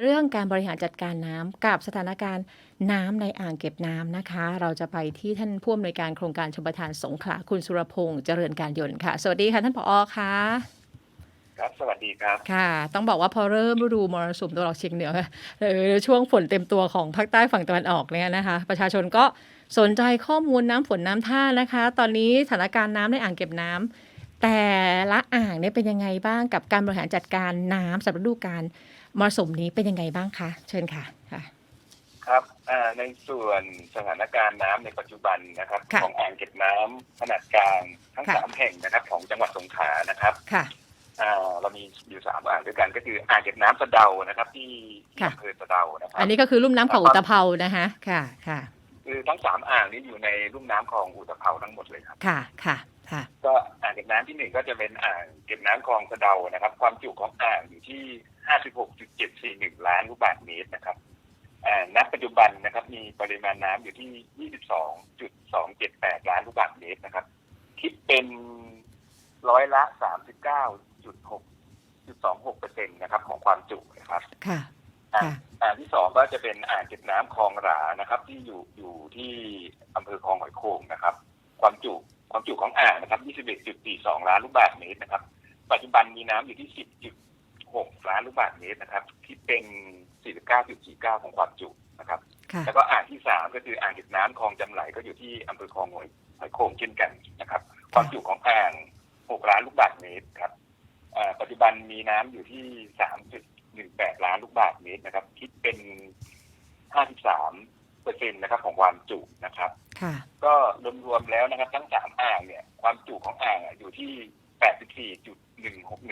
เรื่องการบริหารจัดการน้ำกับสถานการณ์น้ำในอ่างเก็บน้ำนะคะ เราจะไปที่ท่านผู้อำนวยการโครงการชมประทานสงขลาคุณสุรพงษ์เจริญการยนต์ค่ะ สวัสดีค่ะท่านผอค่ะ ครับสวัสดีครับค่ะ ต้องบอกว่าพอเริ่มฤดูมรสุมตะวันออกเฉียงเหนือหรือช่วงฝนเต็มตัวของภาคใต้ฝั่งตะวันออกเนี่ยนะคะ ประชาชนก็สนใจข้อมูลน้ำฝนน้ำท่านะคะ ตอนนี้สถานการณ์น้ำในอ่างเก็บน้ำแต่ละอ่างเนี่ยเป็นยังไงบ้างกับการบริหารจัดการน้ำสำหรับฤดูกาล มรสุมนี้เป็นยังไงบ้างคะเชิญค่ะค่ะ ครับอ่าในส่วนสถานการณ์น้ำในปัจจุบันนะครับ ค่ะของอ่างเก็บน้ำขนาดกลางทั้งค่ะ สามแห่งนะครับ ของจังหวัดสงขลานะครับค่ะ อ่าเรามีอยู่สามอ่างด้วยกันก็คืออ่างเก็บน้ำสะเดานะครับ ที่ที่ค่ะ อำเภอสะเดานะครับ อันนี้ก็คือลุ่มน้ำของอุตภเปานะคะค่ะค่ะคือทั้งสามอ่างนี้อยู่ในลุ่มน้ำคลองอุตภเปาทั้งหมดเลยครับ ค่ะค่ะค่ะ ก็อ่างเก็บน้ำที่หนึ่งก็จะเป็นอ่างเก็บน้ำคลองสะเดานะครับ ความจุของอ่างอยู่ที่ 56.741 ล้านลูกบาศก์เมตรนะครับอ่าณปัจจุบันนะครับมีปริมาณน้ำอยู่ที่ 22.278 ล้านลูกบาศก์เมตรนะครับ คิดเป็นร้อยละ 39.6.26เปอร์เซ็นต์นะครับ ของความจุนะครับ ค่ะอ่าค่ะอ่างที่สองก็จะเป็นอ่างเก็บน้ำคลองหรานะครับ ที่อยู่อยู่ที่อำเภอคลองหอยโข่งนะครับ ความจุความจุของอ่างนะครับ 21.42 ล้านลูกบาศก์เมตรนะครับ ปัจจุบันมีน้ำอยู่ที่ 10.6 ล้านลูกบาศก์เมตรนะครับคิดเป็น 49.49 ของความจุนะครับ ค่ะแล้วก็อ่างที่สามก็คืออ่างเก็บน้ำคลองจำไหลก็อยู่ที่อำเภอคลองหอยหอยโข่งเช่นกันนะครับ ความจุของอ่าง 6 ล้านลูกบาศก์เมตรครับอ่าปัจจุบันมีน้ำอยู่ที่ 3.18 ล้านลูกบาศก์เมตรนะครับ คิดเป็น 53เปอร์เซ็นต์นะครับของความจุนะครับ ค่ะ ก็รวมๆแล้วนะครับ ทั้งสามอ่างเนี่ย ความจุของอ่างอะอยู่ที่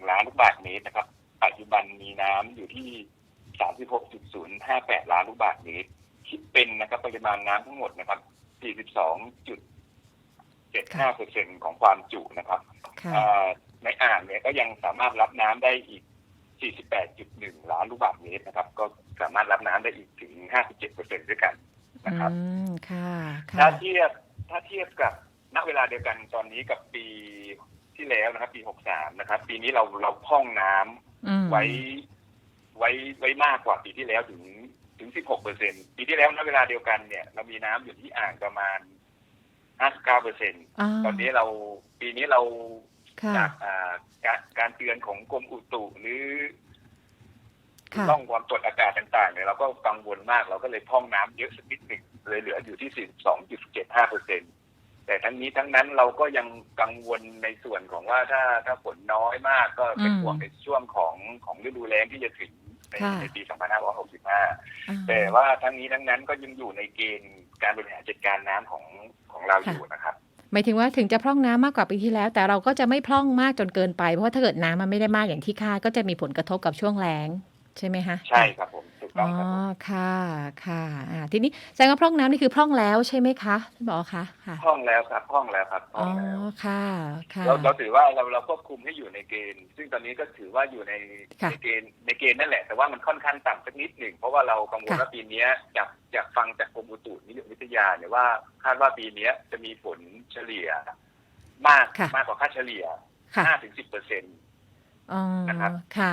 84.161 ล้านลูกบาศก์เมตรนะครับ ปัจจุบันมีน้ำอยู่ที่ 36.058 ล้านลูกบาศก์เมตรคิดเป็นนะครับปริมาณน้ำทั้งหมดนะครับ 42.75เปอร์เซ็นของความจุนะครับค่ะอ่าในอ่างเนี่ยก็ยังสามารถรับน้ำได้อีก 48.1 ล้านลูกบาศก์เมตรนะครับ ก็สามารถรับน้ำได้อีกถึง 57เปอร์เซ็นด้วยกันนะครับอืมค่ะถ้าค่ะเทียบถ้าเทียบกับณเวลาเดียวกันตอนนี้กับปีที่แล้วนะครับ ปี 63 นะครับ ปีนี้เราเราพร่องน้ำอืม ไว้ไว้ไว้มากกว่าปีที่แล้วถึงถึง 16เปอร์เซ็นปีที่แล้วณเวลาเดียวกันเนี่ยเรามีน้ำอยู่ที่อ่างประมาณ 59เปอร์เซ็นอ่าตอนนี้เราปีนี้เราค่ะจากอ่าการการเตือนของกรมอุตุหรือค่ะร่องความกดอากาศต่างๆเนี่ยเราก็กังวลมากเราก็เลยพร่องน้ำเยอะสักนิดหนึ่งเลยเหลืออยู่ที่ 42.75เปอร์เซ็น แต่ทั้งนี้ทั้งนั้นเราก็ยังกังวลในส่วนของว่าถ้าถ้าฝนน้อยมากก็เป็นอืมห่วงในช่วงของของฤดูแล้งที่จะถึงในค่ะในปี 2565อ่าแต่ว่าทั้งนี้ทั้งนั้นก็ยังอยู่ในเกณฑ์การบริหารจัดการน้ำของของเราอยู่นะครับหมายถึงว่าถึงจะพร่องน้ำมากกว่าปีที่แล้ว แต่เราก็จะไม่พร่องมากจนเกินไปเพราะว่าถ้าเกิดน้ำมันไม่ได้มากอย่างที่คาดก็จะมีผลกระทบกับช่วงแล้งใช่ไหมคะใช่ครับผมถูก ต้อ๋องอครับผมค่ะค่ะอ่าทีนี้แสดงว่าพร่องน้ำนี่คือพร่องแล้วใช่ไหมคะท่านบอกคะค่ะพร่องแล้วครับพร่องแล้วครับพร่อ๋อองแล้วค่ะค่ะ เราเราถือว่าเราเราควบคุมให้อยู่ในเกณฑ์ ซึ่งตอนนี้ก็ถือว่าอยู่ในค่ะในเกณฑ์ในเกณฑ์นั่นแหละ แต่ว่ามันค่อนข้างต่ำสักนิดหนึ่งเพราะว่าเรากังวลค่ะ ว่าปีเนี้ยจากจากฟังจากกรมอุตุนิยมวิทยาเนี่ยว่าคาดว่าปีเนี้ยจะมีฝนเฉลี่ย มากค่ะ มากกว่าค่าเฉลี่ยค่ะห้าถึงสิบเปอร์เซ็นต์ อ๋อนะครับ ค่ะ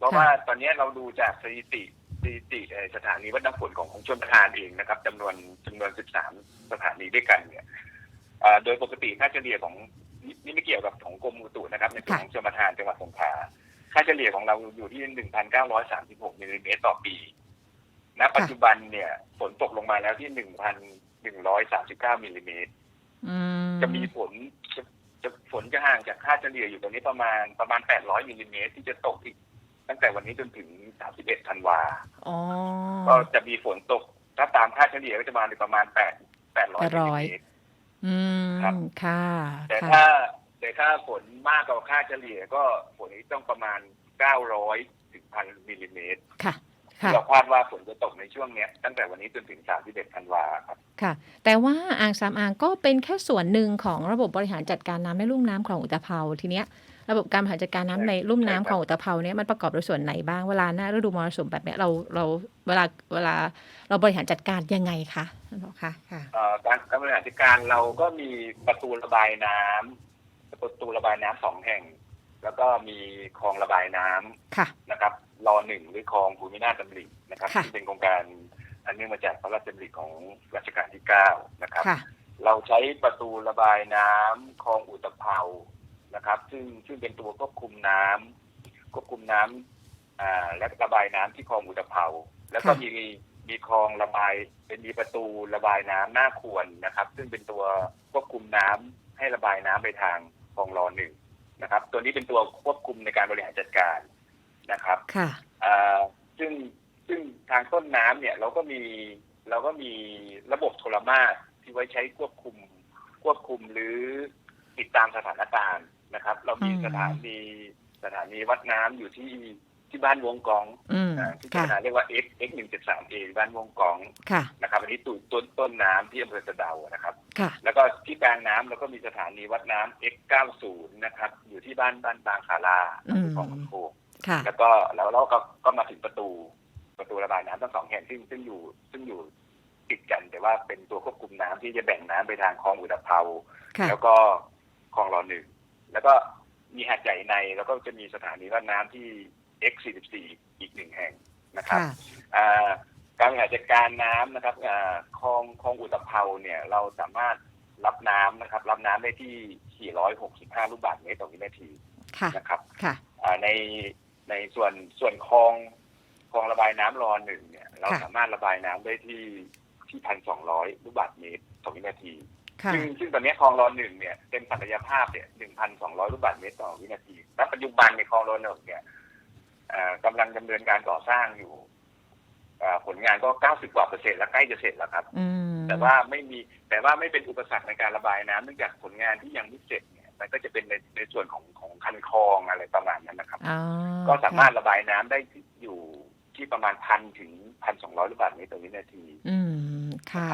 เพราะค่ะว่าตอนนี้เราดูจากสถิติสถิติเอ่อสถานีวัดน้ำฝนของของชนประทานเองนะครับจำนวนจำนวนสิบสามสถานีด้วยกันเนี่ยอ่าโดยปกติค่าเฉลี่ยของนี่นี่ไม่เกี่ยวกับของกรมอุตุนะครับในส่วนของชนประทานจังหวัดสงขลาค่าเฉลี่ยของเราอยู่ที่หนึ่งพันเก้าร้อยสามสิบหกมิลลิเมตรต่อปีณปัจจุบันเนี่ยฝนตกลงมาแล้วที่หนึ่งพันหนึ่งร้อยสามสิบเก้ามิลลิเมตรอืมจะมีฝนจะจะฝนจะห่างจากค่าเฉลี่ยอยู่ตรงนี้ประมาณประมาณ 800มิลลิเมตรที่จะตกอีก ตั้งแต่วันนี้จนถึง 31 ธันวาอ๋อก็จะมีฝนตก ถ้าตามค่าเฉลี่ยก็จะมาในประมาณ 8 800มิลลิเมตรอืมครับค่ะ แต่ค่ะถ้าแต่ถ้าฝนมากกว่าค่าเฉลี่ยก็ฝนนี้ต้องประมาณ 900 ถึงพันมิลลิเมตรค่ะค่ะเราคาดว่าฝนจะตกในช่วงเนี้ยตั้งแต่วันนี้จนถึง 31 ธันวาครับ ค่ะ แต่ว่าอ่างสามอ่างก็เป็นแค่ส่วนหนึ่งของระบบบริหารจัดการน้ำในลุ่มน้ำคลองอุตภเปาทีเนี้ย ระบบการบริหารจัดการน้ำในลุ่มน้ำคลองอุตภเปาเนี่ยมันประกอบด้วยส่วนไหนบ้างเวลาหน้าฤดูมรสุมแบบเนี้ยเราเราเวลาเวลาเราบริหารจัดการยังไงคะท่านบอกค่ะค่ะเอ่อการการบริหารจัดการเราก็มีประตูระบายน้ำประตูระบายน้ำสองแห่ง แล้วก็มีคลองระบายน้ำค่ะนะครับรรอหนึ่งหรือคลองภูมินาถดำรินะครับค่ะที่เป็นโครงการอันเนื่องมาจากพระราชดำริของรัชกาลที่เก้านะครับค่ะเราใช้ประตูระบายน้ำคลองอุตภเปา นะครับ ซึ่งซึ่งเป็นตัวควบคุมน้ำควบคุมน้ำอ่าและระบายน้ำที่คลองอุตภเปาแล้วก็ค่ะมีมีคลองระบายเป็นมีประตูระบายน้ำหน้าควรนะครับ ซึ่งเป็นตัวควบคุมน้ำให้ระบายน้ำไปทางคลองรอหนึ่งนะครับ ตัวนี้เป็นตัวควบคุมในการบริหารจัดการนะครับค่ะอ่าซึ่งซึ่งทางต้นน้ำเนี่ยเราก็มีเราก็มีระบบโทรมาสที่ไว้ใช้ควบคุมควบคุมหรือติดตามสถานการณ์ นะครับ เรามีอืมสถานีสถานีวัดน้ำอยู่ที่ที่บ้านวงกองอืมอ่าที่ค่ะสถานเรียกว่า X X หนึ่งเจ็ดสามเอบ้านวงกองค่ะนะครับอันนี้ตูนต้นต้นน้ำที่อำเภอสะเดานะครับค่ะแล้วก็ที่กลางน้ำเราก็มีสถานีวัดน้ำ X เก้าศูนย์นะครับ อยู่ที่บ้านบ้านบางขาราอำเภอของโคงค่ะแล้วก็แล้วเราก็ก็มาถึงประตูประตูระบายน้ำทั้งสองแห่งซึ่งซึ่งอยู่ซึ่งอยู่ติดกันแต่ว่าเป็นตัวควบคุมน้ำที่จะแบ่งน้ำไปทางคลองอุตภเปาค่ะแล้วก็คลองรอหนึ่ง แล้วก็มีหาดใหญ่ในแล้วก็จะมีสถานีวัดน้ำที่ X44 อีกหนึ่งแห่งนะครับค่ะอ่าการบริหารจัดการน้ำนะครับอ่าคลองคลองอุตภเปาเนี่ยเราสามารถรับน้ำนะครับ รับน้ำได้ที่ 465 ลูกบาศก์เมตรต่อวินาทีค่ะนะครับค่ะอ่าในในส่วนส่วนคลองคลองระบายน้ำรอหนึ่งเนี่ย เราค่ะสามารถระบายน้ำได้ที่ที่พันสองร้อยลูกบาศก์เมตรต่อวินาทีค่ะ ซึ่งซึ่งตอนนี้คลองรอหนึ่งเนี่ยเต็มศักยภาพเนี่ยหนึ่งพันสองร้อยลูกบาศก์เมตรต่อวินาทีณปัจจุบันในคลองรอหนึ่งเนี่ยอ่ากำลังดำเนินการก่อสร้างอยู่อ่าผลงานก็เก้าสิบกว่าเปอร์เซ็นต์แล้วใกล้จะเสร็จแล้วครับอืมแต่ว่าไม่มีแต่ว่าไม่เป็นอุปสรรคในการระบายน้ำเนื่องจากผลงานที่ยังไม่เสร็จเนี่ยมันก็จะเป็นในในส่วนของของคันคลองอะไรประมาณนั้นนะครับอ๋อก็สามารถระบายน้ำได้ที่อยู่ที่ประมาณพันถึงพันสองร้อยลูกบาศก์เมตรต่อวินาที อืมค่ะ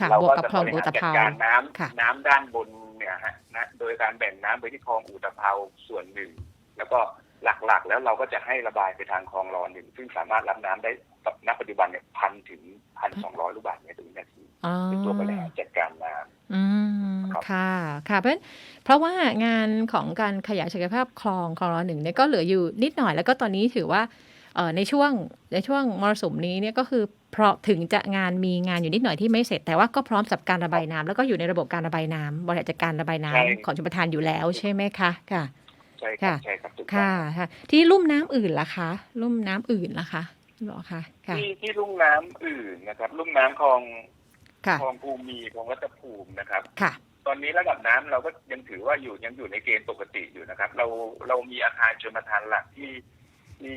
ครับค่ะเราบวกก็กับจะคลองบริอุหารตจัภดเปาการน้ำค่ะ น้ำด้านบนเนี่ยฮะนะโดยการแบ่งน้ำไปที่คลองอุตภเปาส่วนหนึ่ง แล้วก็หลักๆ แล้วเราก็จะให้ระบายไปทางคลองรอหนึ่งซึ่งสามารถรับน้ำได้ณปัจจุบันเนี่ยพันถึงพันสองร้อยลูกบาศก์เมตรต่อวินาทีอ๋อ เป็นตัวบริหารจัดการน้ำ อืมครับ ค่ะค่ะเพราะฉะนั้นเพราะว่างานของการขยายศักยภาพคลองคลองรอหนึ่งเนี่ยก็เหลืออยู่นิดหน่อยแล้วก็ตอนนี้ถือว่าเอ่อในช่วงในช่วงมรสุมนี้เนี่ยก็คือ เพราะถึงจะงานมีงานอยู่นิดหน่อยที่ไม่เสร็จ แต่ว่าก็พร้อมสำหรับการระบายน้ำแล้วก็อยู่ในระบบการระบายน้ำบริหารจัดการระบายน้ำใช่ของชลประทานอยู่แล้วใช่ไหมคะค่ะใช่ครับค่ะใช่ครับถูกต้องค่ะค่ะ ที่ลุ่มน้ำอื่นล่ะคะ ลุ่มน้ำอื่นล่ะคะหรอคะค่ะที่ที่ลุ่มน้ำอื่นนะครับ ลุ่มน้ำคลองค่ะคลองภูมีคลองรัตภูมินะครับค่ะ ตอนนี้ระดับน้ำเราก็ยังถือว่าอยู่ยังอยู่ในเกณฑ์ปกติอยู่นะครับ เราเรามีอาคารชนประทานหลักที่ที่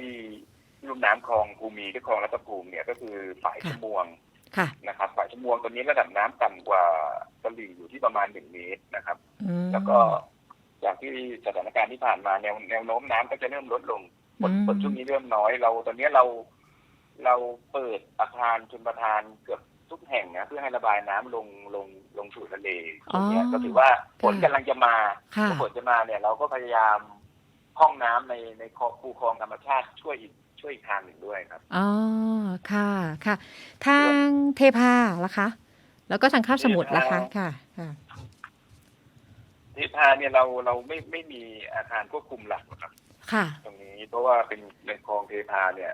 ลุ่มน้ำคลองภูมีที่คลองรัตภูมิเนี่ยก็คือฝ่ายค่ะชะมวงค่ะ นะครับฝ่ายชะมวงตอนนี้ระดับน้ำต่ำกว่าตลิ่งอยู่ที่ประมาณหนึ่งเมตรนะครับ อืม แล้วก็จากที่สถานการณ์ที่ผ่านมาแนวแนวโน้มน้ำก็จะเริ่มลดลงฝนอืม ฝนช่วงนี้เริ่มน้อยเรา ตอนนี้เรา เราเปิดอาคารชนประทานเกือบทุกแห่งนะเพื่อให้ระบายน้ำลงลงลงสู่ทะเลตรงเนี้ยอ๋อก็ถือว่าฝนค่ะกำลังจะมาค่ะพอฝนจะมาเนี่ย เราก็พยายามห้องน้ำในในคลองคูคลองธรรมชาติช่วยอีก ช่วยอีกทางหนึ่งด้วยครับ อ๋อ ค่ะ ค่ะ ทางเทพาล่ะคะ แล้วก็ทางคาบสมุทรล่ะคะเทพาค่ะ ค่ะ เทพาเนี่ยเราเราไม่ไม่มีอาคารควบคุมหลักหรอกครับ ค่ะ ตรงนี้เพราะว่าเป็นในคลองเทพาเนี่ย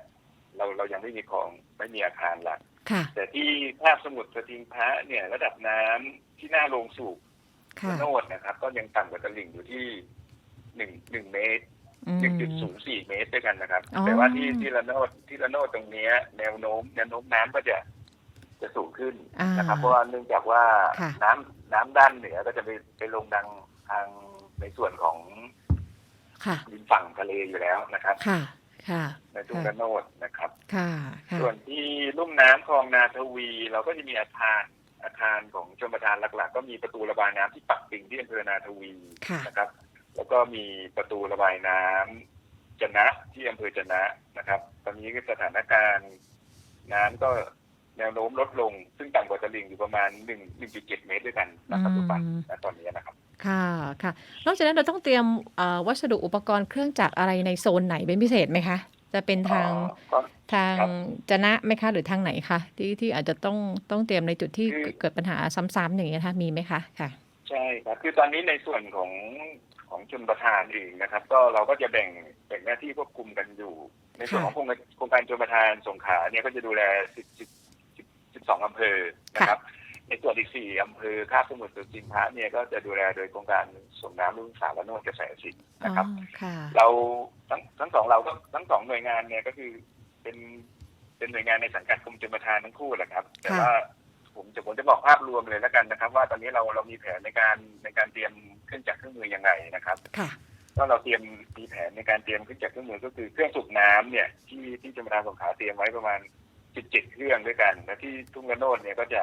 เราเรายังไม่มีคลองไม่มีอาคารหลัก ค่ะ แต่ที่ภาคสมุทรสทิงพระเนี่ย ระดับน้ำที่หน้าโรงสูบค่ะโนดนะครับ ก็ยังต่ำกว่าตลิ่งอยู่ที่หนึ่งหนึ่งเมตรอืม หนึ่งจุดศูนย์สี่เมตรด้วยกันนะครับอ๋อแต่ว่าที่ที่ละโนดที่ละโนดตรงเนี้ยแนวโน้มแนวโน้มน้ำก็จะจะสูงขึ้นอ่านะครับ เพราะว่าเนื่องจากว่าค่ะน้ำน้ำด้านเหนือก็จะไปไปลงดังทางในส่วนของค่ะริมฝั่งทะเลอยู่แล้วนะครับค่ะ ค่ะ ในทุ่งละโนดนะครับค่ะค่ะ ส่วนที่ลุ่มน้ำคลองนาทวี เราก็จะมีอาคารอาคารของชมประทานหลัก ๆ ก็มีประตูระบายน้ำที่ปักปิงที่อำเภอนาทวีค่ะนะครับ แล้วก็มีประตูระบายน้ำจะนะที่อำเภอจะนะนะครับ ตอนนี้ก็สถานการณ์น้ำก็แนวโน้มลดลง ซึ่งต่ำกว่าตลิ่งอยู่ประมาณหนึ่งหนึ่งจุดเจ็ดเมตรด้วยกันณปัจจุบันอืมณตอนนี้นะครับ ค่ะค่ะ นอกจากนั้นเราต้องเตรียมเอ่อวัสดุอุปกรณ์เครื่องจักรอะไรในโซนไหนเป็นพิเศษไหมคะ จะเป็นทางก็ทางครับจะนะไหมคะ หรือทางไหนคะที่ที่อาจจะต้องต้องเตรียมในจุดที่คือเกิดปัญหาซ้ำๆอย่างเงี้ยนะคะมีไหมคะค่ะ ใช่ครับคือตอนนี้ในส่วนของ ของชนประทานเองนะครับ ก็เราก็จะแบ่งแบ่งหน้าที่ควบคุมกันอยู่ ในส่วนของโครงการโครงการชลประทานสงขลาเนี่ยก็จะดูแลสิบสิบสิบสิบสองอำเภอนะครับ ในส่วนอีกสี่อำเภอคาบสมุทรสุจินทะเนี่ยก็จะดูแลโดยโครงการส่งน้ำรุ่งสารและโนดกระแสสิทธิ์อ๋อนะครับค่ะเราทั้งทั้งสองเราก็ทั้งสองหน่วยงานเนี่ยก็คือเป็นเป็นหน่วยงานในสังกัดกรมชลประทานทั้งคู่แหละครับ แต่ค่ะว่าผมจะผมจะบอกภาพรวมเลยแล้วกันนะครับ ว่าตอนนี้เราเรามีแผนในการในการเตรียม เครื่องจักรเครื่องมือยังไงนะครับค่ะก็เราเตรียมมีแผนในการเตรียมเครื่องจักรเครื่องมือก็คือเครื่องสูบน้ำเนี่ยที่ที่ชลประทานสงขลาเตรียมไว้ประมาณ17เครื่องด้วยกัน และที่ทุ่งกระโนดเนี่ยก็จะ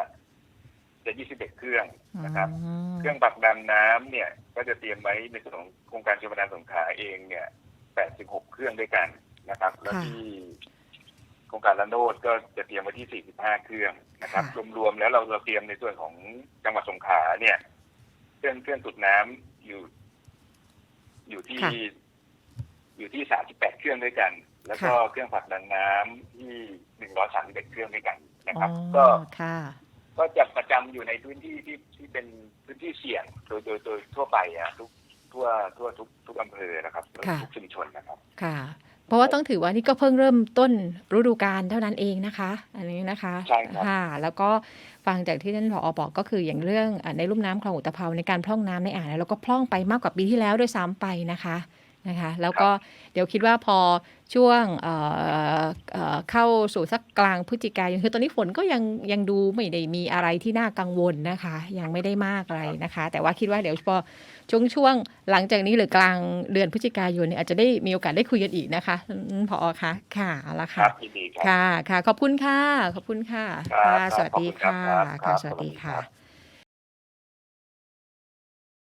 จะ21เครื่องนะครับอืมเครื่องผลักดันน้ำเนี่ย ก็จะเตรียมไว้ในส่วนของโครงการชลประทานสงขลาเองเนี่ย86เครื่องด้วยกันนะครับ แล้วค่ะที่โครงการละโนดก็จะเตรียมไว้ที่45เครื่องนะครับค่ะรวมๆแล้วเราเราเตรียมในส่วนของจังหวัดสงขลาเนี่ยเค รื่องเครื่องสูบน้ำอยู่ อยู่ที่ค่ะอยู่ที่38เครื่องด้วยกัน แล้วก็เครื่องผลักดันน้ำที่131เครื่องด้วยกันนะครับอ๋ก็อค่ะก็จะประจำอยู่ในพื้นที่ที่ที่เป็นพื้นที่เสี่ยงโดยโดยโดยทั่วไปอะทุกทั่วทั่วทุกทุกอำเภอนะครับค่ะทุกชุมชนนะครับ ค่ะ เพราะว่าต้องถือว่านี่ก็เพิ่งเริ่มต้นฤดูกาลเท่านั้นเองนะคะ อันนี้นะคะใช่ครับค่ะแล้วก็ฟังจากที่ท่านผอบอกก็คืออย่างเรื่องอะในลุ่มน้ำคลองอุตภาวในการพร่องน้ำในอ่างเนี่ยเราก็พร่องไปมากกว่าปีที่แล้วด้วยซ้ำไปนะคะ นะคะแล้วก็เดี๋ยวคิดว่าพอช่วงเอ่อเอ่อเข้าสู่สักกลางพฤศจิกายนคือตอนนี้ฝนก็ยังยังดูไม่ได้มีอะไรที่น่ากังวลนะคะ ยังไม่ได้มากอะไรนะคะ แต่ว่าคิดว่าเดี๋ยวพอช่วงช่วงหลังจากนี้หรือกลางเดือนพฤศจิกายนเนี่ยอาจจะได้มีโอกาสได้คุยกันอีกนะคะอืมพอคะค่ะเอาละคค่ะรับยินดีครับค่ะค่ะ ขอบคุณค่ะ ขอบคุณค่ะครับค่ะสวัสดีขอบค่ะคุณครับครัค่ะบสวัสดีสวัสดีคค่ะรับ